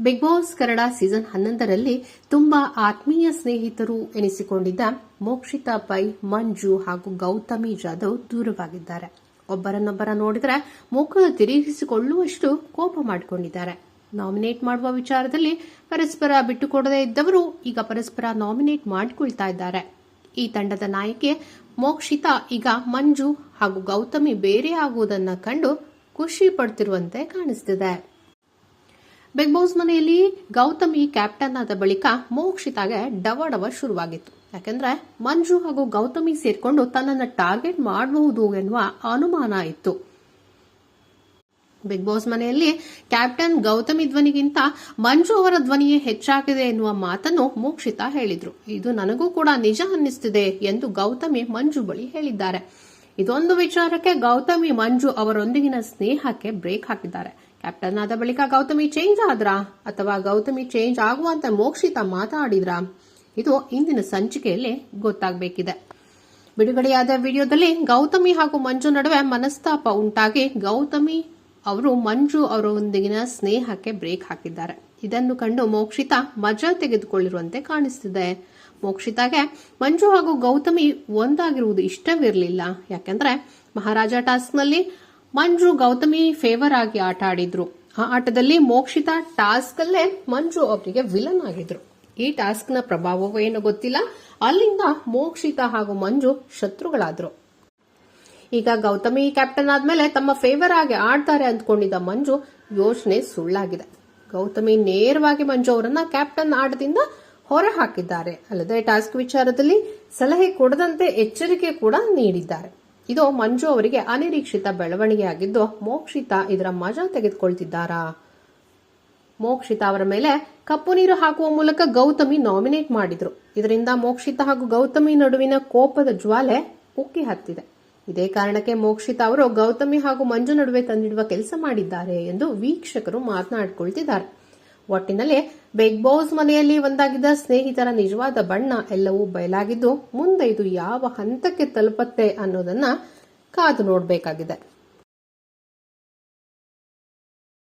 Big boss Kannada season ಹನ್ನೊಂದರಲ್ಲಿ ತುಂಬಾ ಆತ್ಮೀಯ ಸ್ನೇಹಿತರು ಎನಿಸಿಕೊಂಡಿದ್ದ ಮೋಕ್ಷಿತಾ ಪೈ, ಮಂಜು ಹಾಗೂ ಗೌತಮಿ ಜಾಧವ್ ದೂರವಾಗಿದ್ದಾರೆ. ಒಬ್ಬರನ್ನೊಬ್ಬರ ನೋಡಿದರೆ ಮುಖ ತಿರುಗಿಸಿಕೊಳ್ಳುವಷ್ಟು ಕೋಪ ಮಾಡಿಕೊಂಡಿದ್ದಾರೆ. ನಾಮಿನೇಟ್ ಮಾಡುವ ವಿಚಾರದಲ್ಲಿ ಪರಸ್ಪರ ಬಿಟ್ಟುಕೊಡದೇ ಇದ್ದವರು ಈಗ ಪರಸ್ಪರ ನಾಮಿನೇಟ್ ಮಾಡಿಕೊಳ್ತಾ ಇದ್ದಾರೆ. ಈ ತಂಡದ ನಾಯಕಿ ಮೋಕ್ಷಿತಾ ಈಗ ಮಂಜು ಹಾಗೂ ಗೌತಮಿ ಬೇರೆ ಆಗುವುದನ್ನು ಕಂಡು ಖುಷಿ ಪಡ್ತಿರುವಂತೆ ಕಾಣಿಸ್ತಿದೆ. ಬಿಗ್ ಬಾಸ್ ಮನೆಯಲ್ಲಿ ಗೌತಮಿ ಕ್ಯಾಪ್ಟನ್ ಆದ ಬಳಿಕ ಮೋಕ್ಷಿತಾಗೆ ಡವ ಡವ ಶುರುವಾಗಿತ್ತು. ಯಾಕೆಂದ್ರೆ ಮಂಜು ಹಾಗೂ ಗೌತಮಿ ಸೇರ್ಕೊಂಡು ತನ್ನನ್ನು ಟಾರ್ಗೆಟ್ ಮಾಡಬಹುದು ಎನ್ನುವ ಅನುಮಾನ ಇತ್ತು. ಬಿಗ್ ಬಾಸ್ ಮನೆಯಲ್ಲಿ ಕ್ಯಾಪ್ಟನ್ ಗೌತಮಿ ಧ್ವನಿಗಿಂತ ಮಂಜು ಅವರ ಧ್ವನಿಯೇ ಹೆಚ್ಚಾಗಿದೆ ಎನ್ನುವ ಮಾತನ್ನು ಮೋಕ್ಷಿತಾ ಹೇಳಿದ್ರು. ಇದು ನನಗೂ ಕೂಡ ನಿಜ ಅನ್ನಿಸ್ತಿದೆ ಎಂದು ಗೌತಮಿ ಮಂಜು ಬಳಿ ಹೇಳಿದ್ದಾರೆ. ಇದೊಂದು ವಿಚಾರಕ್ಕೆ ಗೌತಮಿ ಮಂಜು ಅವರೊಂದಿಗಿನ ಸ್ನೇಹಕ್ಕೆ ಬ್ರೇಕ್ ಹಾಕಿದ್ದಾರೆ. ಕ್ಯಾಪ್ಟನ್ ಆದ ಬಳಿಕ ಗೌತಮಿ ಚೇಂಜ್ ಆದ್ರಾ? ಅಥವಾ ಗೌತಮಿ ಚೇಂಜ್ ಆಗುವಂತ ಮೋಕ್ಷಿತ ಮಾತಾಡಿದ್ರಾ? ಇದು ಇಂದಿನ ಸಂಚಿಕೆಯಲ್ಲಿ ಗೊತ್ತಾಗಬೇಕಿದೆ. ಬಿಡುಗಡೆಯಾದ ವಿಡಿಯೋದಲ್ಲಿ ಗೌತಮಿ ಹಾಗೂ ಮಂಜು ನಡುವೆ ಮನಸ್ತಾಪ ಉಂಟಾಗಿ ಗೌತಮಿ ಅವರು ಮಂಜು ಅವರೊಂದಿಗಿನ ಸ್ನೇಹಕ್ಕೆ ಬ್ರೇಕ್ ಹಾಕಿದ್ದಾರೆ. ಇದನ್ನು ಕಂಡು ಮೋಕ್ಷಿತಾ ಮಜಾ ತೆಗೆದುಕೊಳ್ಳಿರುವಂತೆ ಕಾಣಿಸ್ತಿದೆ. ಮೋಕ್ಷಿತಾಗೆ ಮಂಜು ಹಾಗೂ ಗೌತಮಿ ಒಂದಾಗಿರುವುದು ಇಷ್ಟವಿರಲಿಲ್ಲ. ಯಾಕೆಂದ್ರೆ ಮಹಾರಾಜ ಟಾಸ್ಕ್ನಲ್ಲಿ ಮಂಜು ಗೌತಮಿ ಫೇವರ್ ಆಗಿ ಆಟ ಆಡಿದ್ರು. ಆ ಆಟದಲ್ಲಿ ಮೋಕ್ಷಿತಾ ಟಾಸ್ಕ್ ಅಲ್ಲೇ ಮಂಜು ಅವರಿಗೆ ವಿಲನ್ ಆಗಿದ್ರು. ಈ ಟಾಸ್ಕ್ನ ಪ್ರಭಾವವೋ ಏನೋ ಗೊತ್ತಿಲ್ಲ. ಅಲ್ಲಿಂದ ಮೋಕ್ಷಿತಾ ಹಾಗೂ ಮಂಜು ಶತ್ರುಗಳಾದ್ರು. ಈಗ ಗೌತಮಿ ಕ್ಯಾಪ್ಟನ್ ಆದ್ಮೇಲೆ ತಮ್ಮ ಫೇವರ್ ಆಗಿ ಆಡ್ತಾರೆ ಅಂದ್ಕೊಂಡಿದ್ದ ಮಂಜು ಯೋಚನೆ ಸುಳ್ಳಾಗಿದೆ. ಗೌತಮಿ ನೇರವಾಗಿ ಮಂಜು ಅವರನ್ನ ಕ್ಯಾಪ್ಟನ್ ಆಟದಿಂದ ಹೊರ ಹಾಕಿದ್ದಾರೆ ಅಲ್ಲದೆ ಟಾಸ್ಕ್ ವಿಚಾರದಲ್ಲಿ ಸಲಹೆ ಕೊಡದಂತೆ ಎಚ್ಚರಿಕೆ ಕೂಡ ನೀಡಿದ್ದಾರೆ. ಇದು ಮಂಜು ಅವರಿಗೆ ಅನಿರೀಕ್ಷಿತ ಬೆಳವಣಿಗೆಯಾಗಿದ್ದು, ಮೋಕ್ಷಿತಾ ಇದರ ಮಜಾ ತೆಗೆದುಕೊಳ್ತಿದ್ದಾರಾ? ಮೋಕ್ಷಿತಾ ಅವರ ಮೇಲೆ ಕಪ್ಪು ನೀರು ಹಾಕುವ ಮೂಲಕ ಗೌತಮಿ ನಾಮಿನೇಟ್ ಮಾಡಿದ್ರು. ಇದರಿಂದ ಮೋಕ್ಷಿತಾ ಹಾಗೂ ಗೌತಮಿ ನಡುವಿನ ಕೋಪದ ಜ್ವಾಲೆ ಉಕ್ಕಿ ಹತ್ತಿದೆ. ಇದೇ ಕಾರಣಕ್ಕೆ ಮೋಕ್ಷಿತಾ ಅವರು ಗೌತಮಿ ಹಾಗೂ ಮಂಜು ನಡುವೆ ತಂದಿಡುವ ಕೆಲಸ ಮಾಡಿದ್ದಾರೆ ಎಂದು ವೀಕ್ಷಕರು ಮಾತನಾಡಿಕೊಳ್ತಿದ್ದಾರೆ. ಒಟ್ಟಿನಲ್ಲಿ ಬಿಗ್ ಬಾಸ್ ಮನೆಯಲ್ಲಿ ಒಂದಾಗಿದ್ದ ಸ್ನೇಹಿತರ ನಿಜವಾದ ಬಣ್ಣ ಎಲ್ಲವೂ ಬಯಲಾಗಿದ್ದು, ಮುಂದೆ ಇದು ಯಾವ ಹಂತಕ್ಕೆ ತಲುಪತ್ತೆ ಅನ್ನೋದನ್ನ ಕಾದು ನೋಡಬೇಕಾಗಿದೆ.